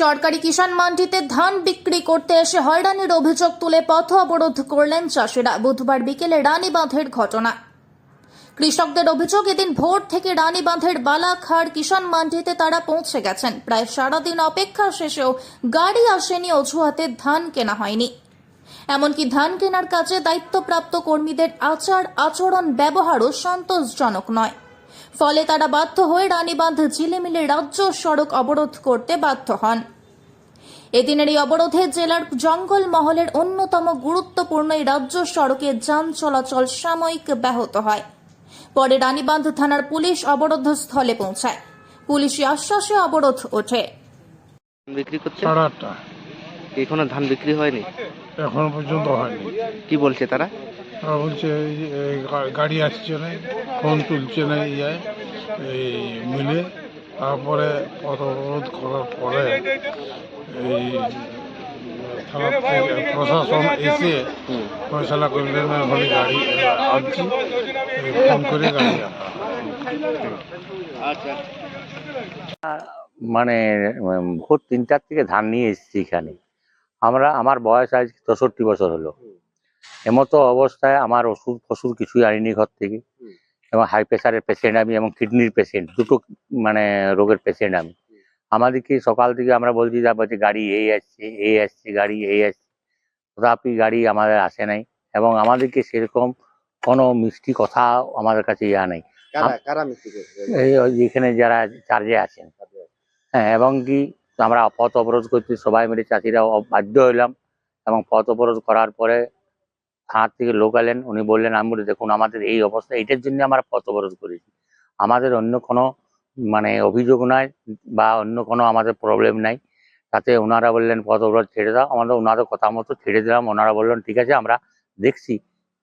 সরকারি কিষাণ মান্ডিতে ধান বিক্রি করতে এসে হয়রানির অভিযোগ তুলে পথ অবরোধ করলেন চাষিরা। বুধবার বিকেলে রানীবাঁধের ঘটনা। কৃষকদের অভিযোগ, এদিন ভোর থেকে রানীবাঁধের বালাখাড় কিষাণ মান্ডিতে তারা পৌঁছে গেছেন। প্রায় সারাদিন অপেক্ষা শেষেও গাড়ি আসেনি, অজুহাতে ধান কেনা হয়নি। এমনকি ধান কেনার কাজে দায়িত্বপ্রাপ্ত কর্মীদের আচার আচরণ ব্যবহারও সন্তোষজনক নয়। ফলে তারা বাধ্য হয়ে রানীবাঁধ ঝিলিমিলি রাজ্য সড়ক অবরোধ করতে বাধ্য হন। এদিনের এই অবরোধে জেলার জঙ্গল মহলের অন্যতম গুরুত্বপূর্ণ এই রাজ্য সড়কে যান চলাচল সাময়িক ব্যাহত হয়। পরে রানীবাঁধ থানার পুলিশ অবরোধ স্থলে পৌঁছায়। পুলিশি আশ্বাসে অবরোধ ওঠে। ধান বিক্রি করছে? এখনও ধান বিক্রি হয়নি? এখনও পর্যন্ত হয়নি। কি বলছে তারা? গা- গাড়ি আসছে না ফোন তুলছে না ইয়ে এই মিলে। তারপরে পথ অবরোধ করার পরে এই প্রশাসন এসে। ফয়সলা করলেন না হলে গাড়ি এই ফোন করে গাড়ি মানে উম, ভোর তিনটার থেকে ধান নিয়ে এসেছি এখানে। আমরা আমার বয়স আজ চৌষট্টি বছর হলো। এমতো অবস্থায় আমার ওষুধ ফসুধ কিছুই আনিনি ঘর থেকে। এবং হাই প্রেশারের পেশেন্ট আমি এবং কিডনির পেশেন্ট দুটো মানে রোগের পেশেন্ট আমি। আমাদেরকে সকাল থেকে আমরা বলছি যা বলছি গাড়ি এই আসছে এই আসছে গাড়ি এই আসছে। তথাপি গাড়ি আমাদের আসে নাই এবং আমাদেরকে সেরকম কোনো মিষ্টি কথা আমাদের কাছে ইয়া নেই। যেখানে যারা চার্জে আছেন। হ্যাঁ এবং কি আমরা পথ অবরোধ করছি সবাই মিলে চাষিরা বাধ্য হইলাম এবং পথ অবরোধ করার পরে থানার থেকে লোক এলেন, উনি বললেন, আমি বলি, দেখুন, আমাদের এই অবস্থা, এটার জন্য আমরা পথ অবরোধ করেছি। আমাদের অন্য কোনো মানে অভিযোগ নাই বা অন্য কোনো আমাদের প্রবলেম নাই। তাতে ওনারা বললেন পথ অবরোধ ছেড়ে দাও। আমাদের ওনাদের কথা মতো ছেড়ে দিলাম। ওনারা বললেন, ঠিক আছে, আমরা দেখছি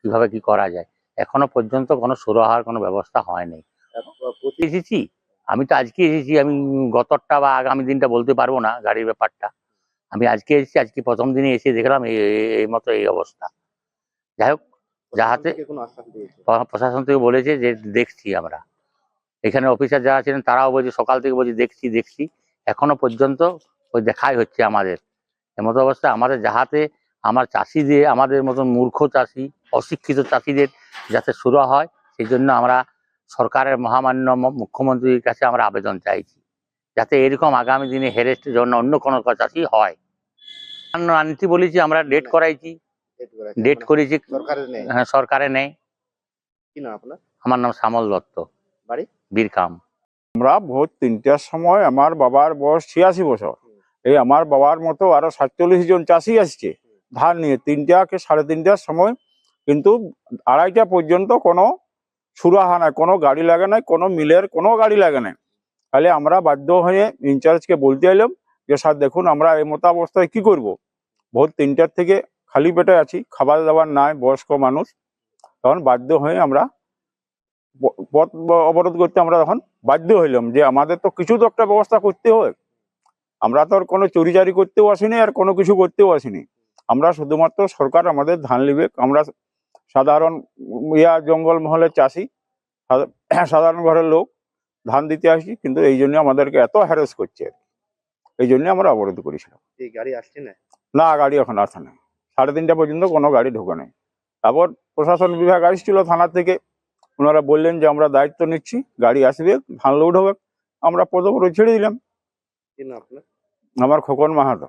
কীভাবে কি করা যায়। এখনও পর্যন্ত কোনো সুরাহার, কোনো ব্যবস্থা হয়নি। এসেছি। আমি তো আজকে এসেছি। আমি গতরটা বা আগামী দিনটা বলতে পারব না গাড়ির ব্যাপারটা। আমি আজকে এসেছি, আজকে প্রথম দিনে এসে দেখলাম এই মতো এই অবস্থা। যাই হোক যাহাতে প্রশাসন থেকে বলেছে যে দেখছি আমরা। এখানে অফিসার যারা ছিলেন তারাও বলছে সকাল থেকে বলছে দেখছি দেখছি। এখনও পর্যন্ত ওই দেখাই হচ্ছে আমাদের। এমতো অবস্থা আমাদের যাহাতে আমার চাষিদের আমাদের মতন মূর্খ চাষি অশিক্ষিত চাষিদের যাতে শুরু হয় সেই জন্য আমরা সরকারের মহামান্য মুখ্যমন্ত্রীর কাছে আমরা আবেদন চাইছি। যাতে এরকম আগামী দিনে হেরেস্টের জন্য অন্য কোনো চাষি হয়। আনতে বলেছি আমরা ডেট করাইছি। ডেট করেছি হ্যাঁ সরকারে নেই। কি না আপনার? আমার নাম শ্যামল দত্ত। বাড়ি? বীরকাম আমরা ভোর তিনটার সময় আমার বাবার বয়স ছিয়াশি বছর। এই আমার বাবার মতো আরও সাতচল্লিশ জন চাষি আসছে। ধান নিয়ে তিনটা কি সাড়ে তিনটার সময়। কিন্তু আড়াইটা পর্যন্ত কোনো সুরাহা নাই কোনো গাড়ি লাগে নাই কোনো মিলের কোনো গাড়ি লাগে নাই। তাহলে আমরা বাধ্য হয়ে ইনচার্জকে বলতে এলাম যে স্যার দেখুন আমরা এই মতো অবস্থায় কি করব? ভোর তিনটার থেকে খালি পেটে আছি খাবার দাবার নাই বয়স্ক মানুষ। তখন বাধ্য হয়ে আমরা পথ অবরোধ করতে আমরা তখন বাধ্য হইলাম যে আমাদের তো কিছু তো একটা ব্যবস্থা করতে হয় আমরা তো আর কোনো চুরিচারি করতেও আসিনি আর কোনো কিছু করতেও আসিনি। আমরা শুধুমাত্র সরকার আমাদের ধান নিবে আমরা সাধারণ ইয়া জঙ্গল মহলের চাষি সাধারণ ঘরের লোক ধান দিতে আসি কিন্তু এই জন্য আমাদেরকে এত হ্যারেস করছে। আর কি। এই জন্য আমরা অবরোধ করেছিলাম। গাড়ি আসছে না? না গাড়ি এখন আসে না। সাড়ে তিনটা পর্যন্ত কোনো গাড়ি ঢোকে নাই। তারপর প্রশাসন বিভাগ আসছিল থানা থেকে। ওনারা বললেন যে আমরা দায়িত্ব নিচ্ছি গাড়ি আসবে ধান লোড হবে। আমরা পদপুরে ছেড়ে দিলাম। আমার খোকন মাহাতো।